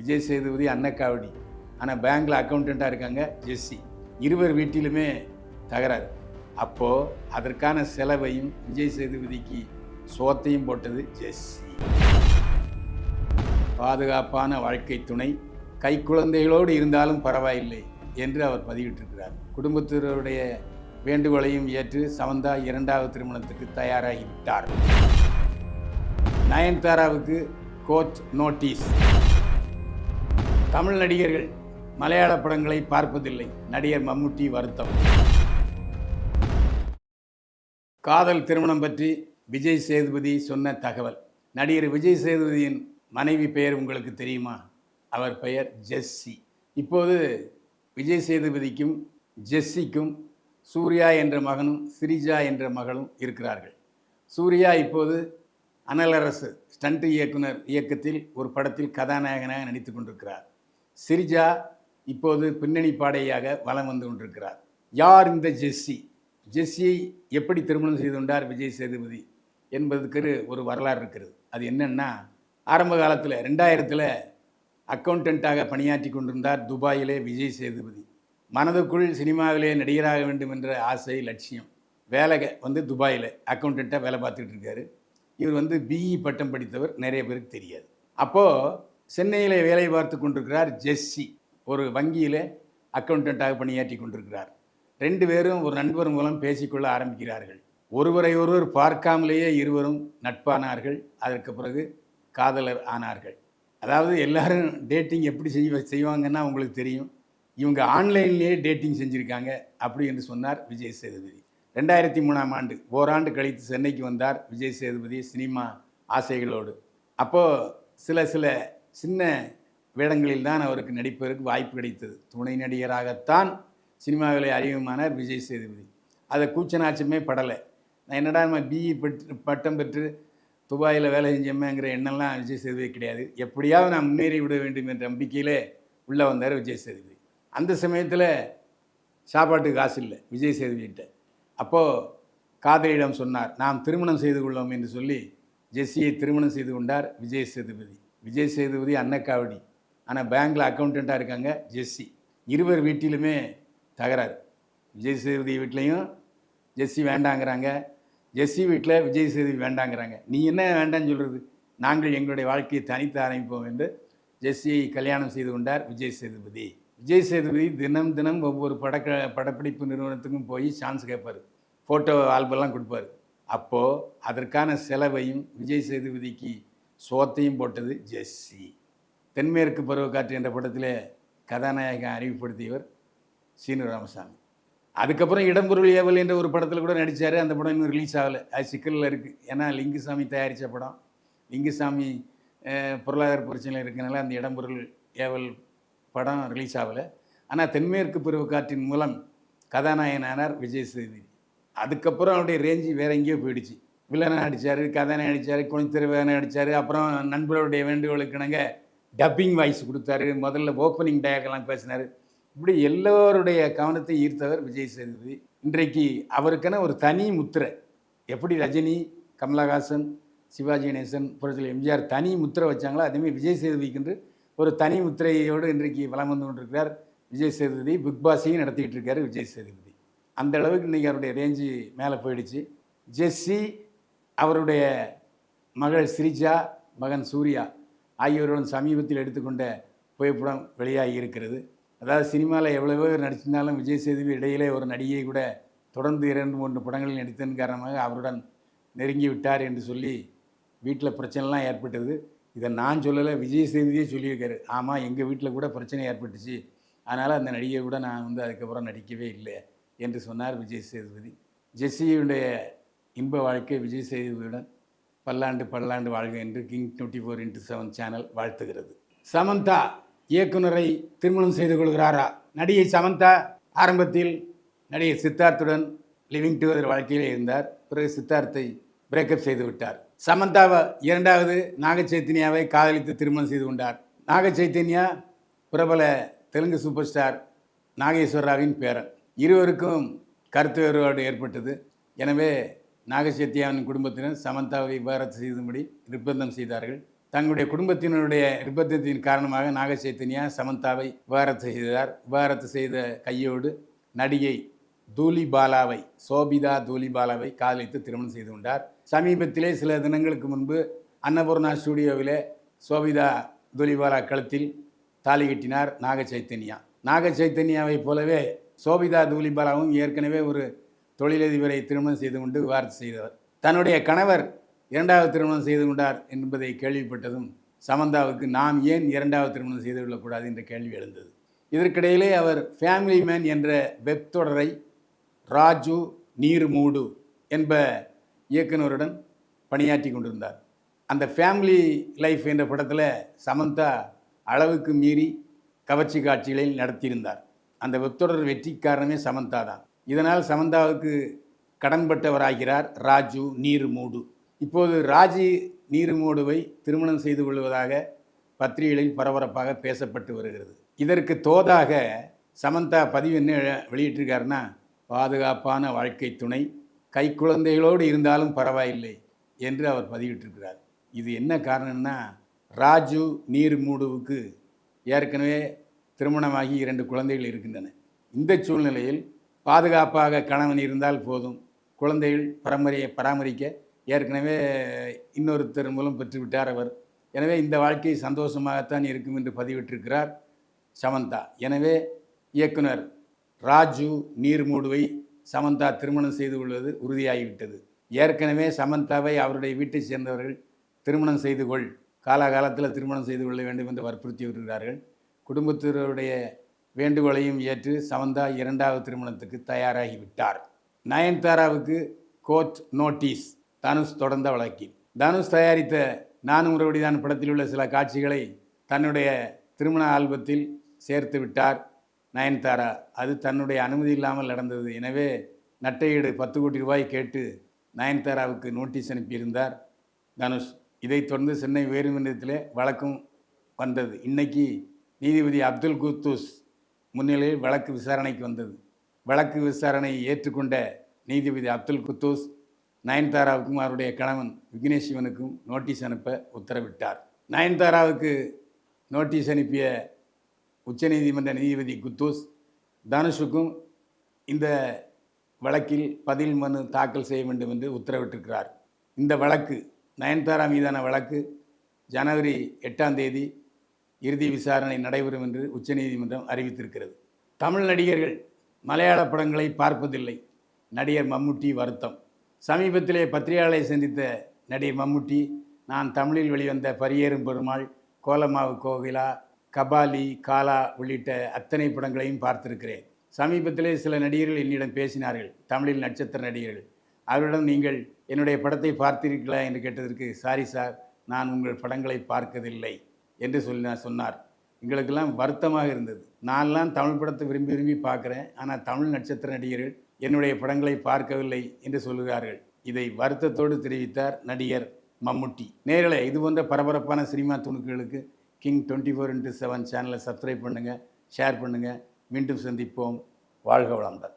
விஜய் சேதுபதி அன்னக்காவடி ஆனால் பேங்க்கில் அக்கௌண்டண்ட்டாக இருக்காங்க ஜெஸ்ஸி. இருவர் வீட்டிலுமே தகராறு. அப்போது அதற்கான செலவையும் விஜய் சேதுபதிக்கு சோத்தையும் போட்டது ஜெஸ்ஸி. பாதுகாப்பான வாழ்க்கை துணை. கைக்குழந்தைகளோடு இருந்தாலும் பரவாயில்லை என்று அவர் பதிவிட்டிருக்கிறார். குடும்பத்தினருடைய வேண்டுகோளையும் ஏற்று சமந்தா இரண்டாவது திருமணத்துக்கு தயாராகிவிட்டார். நயன்தாராவுக்கு கோர்ட் நோட்டீஸ். தமிழ் நடிகர்கள் மலையாள படங்களை பார்ப்பதில்லை. நடிகர் மம்முட்டி வருத்தம். காதல் திருமணம் பற்றி விஜய் சேதுபதி சொன்ன தகவல். நடிகர் விஜய் சேதுபதியின் மனைவி பெயர் உங்களுக்கு தெரியுமா? அவர் பெயர் ஜெஸ்ஸி. இப்போது விஜய் சேதுபதிக்கும் ஜெஸ்ஸிக்கும் சூர்யா என்ற மகனும் சிரிஜா என்ற மகளும் இருக்கிறார்கள். சூர்யா இப்போது அனலரசு ஸ்டண்ட் இயக்குனர் இயக்கத்தில் ஒரு படத்தில் கதாநாயகனாக நடித்து கொண்டிருக்கிறார். சிரிஜா இப்போது பின்னணி பாடையாக வலம் வந்து கொண்டிருக்கிறார். யார் இந்த ஜெஸ்ஸி? ஜெஸ்ஸியை எப்படி திருமணம் செய்து கொண்டார் விஜய் சேதுபதி என்பதுக்கு ஒரு வரலாறு இருக்கிறது. அது என்னென்னா ஆரம்ப காலத்தில் ரெண்டாயிரத்தில் அக்கௌண்டண்ட்டாக பணியாற்றி கொண்டிருந்தார் துபாயிலே விஜய் சேதுபதி. மனதுக்குள் சினிமாவிலே நடிகராக வேண்டும் என்ற ஆசை லட்சியம் வேலை வந்து துபாயில் அக்கௌண்டண்ட்டாக வேலை பார்த்துட்டு இருக்காரு. இவர் வந்து பிஇ பட்டம் படித்தவர் நிறைய பேருக்கு தெரியாது. அப்போது சென்னையில் வேலை பார்த்து கொண்டிருக்கிறார் ஜெஸ்ஸி. ஒரு வங்கியில் அக்கௌண்டண்ட்டாக பணியாற்றி கொண்டிருக்கிறார். ரெண்டு பேரும் ஒரு நண்பர் மூலம் பேசிக்கொள்ள ஆரம்பிக்கிறார்கள். ஒருவரை ஒருவர் பார்க்காமலேயே இருவரும் நட்பானார்கள். அதற்கு பிறகு காதலர் ஆனார்கள். அதாவது எல்லாரும் டேட்டிங் எப்படி செய்வ செய்வாங்கன்னா உங்களுக்கு தெரியும். இவங்க ஆன்லைன்லேயே டேட்டிங் செஞ்சுருக்காங்க அப்படி என்று சொன்னார் விஜய் சேதுபதி. ரெண்டாயிரத்தி மூணாம் ஆண்டு ஓராண்டு கழித்து சென்னைக்கு வந்தார் விஜய் சேதுபதி சினிமா ஆசைகளோடு. அப்போது சில சில சின்ன வேடங்களில் தான் அவருக்கு நடிப்பதற்கு வாய்ப்பு கிடைத்தது. துணை நடிகராகத்தான் சினிமாவில் அறிமுகமானார் விஜய் சேதுபதி. அதை கூச்சநாச்சமே படலை. நான் என்னடா நம்ம பிஇ பெற்று பட்டம் பெற்று துபாயில் வேலை செஞ்சோமேங்கிற எண்ணம்லாம் விஜய் சேதுபதி கிடையாது. எப்படியாவது நான் முன்னேறி விட வேண்டும் என்ற நம்பிக்கையிலே உள்ளே வந்தார் விஜய் சேதுபதி. அந்த சமயத்தில் சாப்பாட்டுக்கு காசு இல்லை விஜய் சேதுபதிகிட்ட. அப்போது காதலியிடம் சொன்னார் நாம் திருமணம் செய்து கொள்ளோம் என்று சொல்லி ஜெஸ்ஸியை திருமணம் செய்து கொண்டார் விஜய் சேதுபதி. விஜய் சேதுபதி அன்னக்காவடி ஆனால் பேங்க்கில் அக்கௌண்டண்ட்டாக இருக்காங்க ஜெஸ்ஸி. இருவர் வீட்டிலுமே தகராறு. விஜய் சேதுபதி வீட்லேயும் ஜெஸ்ஸி வேண்டாங்கிறாங்க. ஜெஸ்ஸி வீட்டில் விஜய் சேதுபதி வேண்டாங்கிறாங்க. நீ என்ன வேண்டாம்னு சொல்கிறது நாங்கள் எங்களுடைய வாழ்க்கையை தனித்து ஆரம்பிப்போம் என்று ஜெஸ்ஸியை கல்யாணம் செய்து கொண்டார் விஜய் சேதுபதி. விஜய் சேதுபதி தினம் தினம் ஒவ்வொரு படக்க படப்பிடிப்பு நிறுவனத்துக்கும் போய் சான்ஸ் கேட்பார். ஃபோட்டோ ஆல்பம்லாம் கொடுப்பார். அப்போது அதற்கான செலவையும் விஜய் சேதுபதிக்கு சோத்தையும் போட்டது ஜெஸ்ஸி. தென்மேற்கு பருவக்காற்று என்ற படத்தில் கதாநாயகன் அறிவுப்படுத்தியவர் சீனு ராமசாமி. அதுக்கப்புறம் இடம்பொருள் ஏவல் என்ற ஒரு படத்தில் கூட நடித்தார் அந்த படம் இன்னும் ரிலீஸ் ஆகலை. அது சிக்கலில் இருக்குது ஏன்னா லிங்குசாமி தயாரித்த படம். லிங்குசாமி பொருளாதார பிரச்சனையில் இருக்கனால அந்த இடம்பொருள் ஏவல் படம் ரிலீஸ் ஆகலை. ஆனால் தென்மேற்கு பருவக்காற்றின் மூலம் கதாநாயகனானார் விஜய் சேதுபதி. அதுக்கப்புறம் அவருடைய ரேஞ்சு வேற எங்கேயோ போயிடுச்சு. வில்லனை நடித்தார் கதனை நடித்தார் குழந்தை நடித்தார் அப்புறம் நண்பர்களுடைய வேண்டுகோளுக்கு இணங்க டப்பிங் வாய்ஸ் கொடுத்தாரு முதல்ல ஓப்பனிங் டயர்கெல்லாம் பேசினார். இப்படி எல்லோருடைய கவனத்தை ஈர்த்தவர் விஜய் சேதுபதி. இன்றைக்கு அவருக்கென ஒரு தனி முத்திரை. எப்படி ரஜினி கமலஹாசன் சிவாஜி கணேசன் புரட்சியில் எம்ஜிஆர் தனி முத்திரை வச்சாங்களோ அதேமாதிரி விஜய் சேதுபதிக்கு ஒரு தனி முத்திரையோடு இன்றைக்கு வலம் வந்து கொண்டிருக்கிறார் விஜய் சேதுபதி. பிக் பாஸையும் நடத்திக்கிட்டு இருக்காரு விஜய் சேதுபதி. அந்த அளவுக்கு இன்றைக்கி அவருடைய ரேஞ்சு மேலே போயிடுச்சு. ஜெஸ்ஸி அவருடைய மகள் ஸ்ரீஜா மகன் சூர்யா ஆகியோருடன் சமீபத்தில் எடுத்துக்கொண்ட புகைப்படம் வெளியாகி இருக்கிறது. அதாவது சினிமாவில் எவ்வளவோ பேர் நடிச்சிருந்தாலும் விஜய் சேதுபதி இடையிலே ஒரு நடிகை கூட தொடர்ந்து இரண்டு மூன்று படங்களில் நடித்ததன் காரணமாக அவருடன் நெருங்கி விட்டார் என்று சொல்லி வீட்டில் பிரச்சனைலாம் ஏற்பட்டது. இதை நான் சொல்லலை விஜய் சேதுபதியே சொல்லியிருக்காரு. ஆமாம் எங்கள் வீட்டில் கூட பிரச்சனை ஏற்பட்டுச்சு. அதனால் அந்த நடிகை கூட நான் வந்து அதுக்கப்புறம் நடிக்கவே இல்லை என்று சொன்னார் விஜய் சேதுபதி. ஜெஸ்ஸியுடைய இன்ப வாழ்க்கை விஜய் சேதுபதியுடன் பல்லாண்டு பல்லாண்டு வாழ்க என்று King twenty four into seven channel வாழ்த்துகிறது. Samantha இயக்குனரை திருமணம் செய்து கொள்கிறாரா? நடிகை சமந்தா ஆரம்பத்தில் நடிகை சித்தார்த்துடன் லிவிங் டுகெதர் வாழ்க்கையில் இருந்தார். பிறகு சித்தார்த்தை பிரேக்கப் செய்து விட்டார். சமந்தாவை இரண்டாவது நாக சைத்தன்யாவை காதலித்து திருமணம் செய்து கொண்டார். நாக சைத்தன்யா பிரபல தெலுங்கு சூப்பர் ஸ்டார் நாகேஸ்வரராவின் பேரன். இருவருக்கும் கருத்து வேறுபாடு ஏற்பட்டது. எனவே நாகசைத்தியாவின் குடும்பத்தினர் சமந்தாவை விவாகரத்து செய்தும்படி நிர்பந்தம் செய்தார்கள். தங்களுடைய குடும்பத்தினருடைய நிர்பந்தத்தின் காரணமாக நாக சைத்தன்யா சமந்தாவை விவாரத்து செய்தார். விவாரத்து செய்த கையோடு நடிகை தூலிபாலாவை சோபிதா தூலிபாலாவை காதலித்து திருமணம் செய்து கொண்டார். சமீபத்திலே சில தினங்களுக்கு முன்பு அன்னபூர்ணா ஸ்டூடியோவிலே சோபிதா தூலிபாலா கழுத்தில் தாலி கட்டினார் நாக சைத்தன்யா நாக சைத்தன்யாவைப் போலவே சோபிதா தூலிபாலாவும் ஏற்கனவே ஒரு தொழிலதிபரை திருமணம் செய்து கொண்டு விவாகரத்து செய்தவர். தன்னுடைய கணவர் இரண்டாவது திருமணம் செய்து கொண்டார் என்பதை கேள்விப்பட்டதும் சமந்தாவுக்கு நாம் ஏன் இரண்டாவது திருமணம் செய்து கொள்ளக்கூடாது என்ற கேள்வி எழுந்தது. இதற்கிடையிலே அவர் ஃபேமிலி மேன் என்ற வெப் தொடரை ராஜு நீர்மூடு என்ப இயக்குனருடன் பணியாற்றி கொண்டிருந்தார். அந்த ஃபேமிலி லைஃப் என்ற படத்தில் சமந்தா அளவுக்கு மீறி கவர்ச்சி காட்சிகளை நடத்தியிருந்தார். அந்த வெப்தொடர் வெற்றி காரணமே சமந்தா தான் இதனால் சமந்தாவுக்கு கடன்பட்டவராகிறார் ராஜு நீர்மூடு. இப்போது ராஜி நீர்மூடுவை திருமணம் செய்து கொள்வதாக பத்திரிகைகளில் பரபரப்பாக பேசப்பட்டு வருகிறது. இதற்கு தோதாக சமந்தா பதிவு என்ன வெளியிட்டிருக்காருன்னா பாதுகாப்பான வாழ்க்கை துணை கைக்குழந்தைகளோடு இருந்தாலும் பரவாயில்லை என்று அவர் பதிவிட்டிருக்கிறார். இது என்ன காரணம்னா ராஜு நீர்மூடுவுக்கு ஏற்கனவே திருமணமாகி இரண்டு குழந்தைகள் இருக்கின்றன. இந்த சூழ்நிலையில் பாதுகாப்பாக கணவன் இருந்தால் போதும். குழந்தைகள் பரம்பரையை பராமரிக்க ஏற்கனவே இன்னொருத்தர் மூலம் பெற்றுவிட்டார் அவர். எனவே இந்த வாழ்க்கை சந்தோஷமாகத்தான் இருக்கும் என்று பதிவிட்டிருக்கிறார் சமந்தா. எனவே இயக்குனர் ராஜு நீர்மூடுவை சமந்தா திருமணம் செய்து கொள்வது உறுதியாகிவிட்டது. ஏற்கனவே சமந்தாவை அவருடைய வீட்டைச் சேர்ந்தவர்கள் திருமணம் செய்து கொள் காலாகாலத்தில் திருமணம் செய்து கொள்ள வேண்டும் என்று வற்புறுத்தி வருகிறார்கள் குடும்பத்தினருடைய வேண்டுகோளையும் ஏற்று சமந்தா இரண்டாவது திருமணத்துக்கு தயாராகிவிட்டார். நயன்தாராவுக்கு கோர்ட் நோட்டீஸ் தனுஷ் தொடர்ந்த வழக்கில். தனுஷ் தயாரித்த நானும் உறவடிதான் படத்தில் உள்ள சில காட்சிகளை தன்னுடைய திருமண ஆல்பத்தில் சேர்த்து விட்டார் நயன்தாரா. அது தன்னுடைய அனுமதி இல்லாமல் நடந்தது. எனவே நட்டையீடு பத்து கோடி ரூபாய் கேட்டு நயன்தாராவுக்கு நோட்டீஸ் அனுப்பியிருந்தார் தனுஷ். இதைத் தொடர்ந்து சென்னை உயர்நீதிமன்றத்தில் வழக்கும் வந்தது. இன்னைக்கு நீதிபதி அப்துல் குத்தூஸ் முன்னிலையில் வழக்கு விசாரணைக்கு வந்தது. வழக்கு விசாரணையை ஏற்றுக்கொண்ட நீதிபதி அப்துல் குத்தூஸ் நயன்தாராவுக்கும் அவருடைய கணவன் விக்னேஷ் சிவனுக்கும் நோட்டீஸ் அனுப்ப உத்தரவிட்டார். நயன்தாராவுக்கு நோட்டீஸ் அனுப்பிய உச்சநீதிமன்ற நீதிபதி குத்தூஸ் தனுஷுக்கும் இந்த வழக்கில் பதில் மனு தாக்கல் செய்ய வேண்டும் என்று உத்தரவிட்டிருக்கிறார். இந்த வழக்கு நயன்தாரா மீதான வழக்கு ஜனவரி எட்டாம் தேதி இறுதி விசாரணை நடைபெறும் என்று உச்சநீதிமன்றம் அறிவித்திருக்கிறது. தமிழ் நடிகர்கள் மலையாள படங்களை பார்ப்பதில்லை. நடிகர் மம்முட்டி வருத்தம். சமீபத்திலே பத்திரிகையாளரை சந்தித்த நடிகர் மம்முட்டி நான் தமிழில் வெளிவந்த பரியேறும் பெருமாள் கோலமாவு கோகிலா கபாலி காலா உள்ளிட்ட அத்தனை படங்களையும் பார்த்திருக்கிறேன். சமீபத்திலே சில நடிகர்கள் என்னிடம் பேசினார்கள். தமிழில் நட்சத்திர நடிகர்கள். அவரிடம் நீங்கள் என்னுடைய படத்தை பார்த்தீர்களா என்று கேட்டதற்கு சாரி சார் நான் உங்கள் படங்களை பார்க்கவில்லை. என்று சொல்லி சொன்னார். எங்களுக்கெல்லாம் வருத்தமாக இருந்தது. நான்லாம் தமிழ் படத்தை விரும்பி விரும்பி பார்க்குறேன். ஆனால் தமிழ் நட்சத்திர நடிகர்கள் என்னுடைய படங்களை பார்க்கவில்லை என்று சொல்கிறார்கள் இதை வருத்தத்தோடு தெரிவித்தார் நடிகர் மம்முட்டி. நேரலை இது போன்ற பரபரப்பான cinema துணுக்குகளுக்கு king twenty four into seven சேனலை சப்ஸ்கிரைப் பண்ணுங்கள் ஷேர் பண்ணுங்கள் மீண்டும் சந்திப்போம். வாழ்க வளம்தான்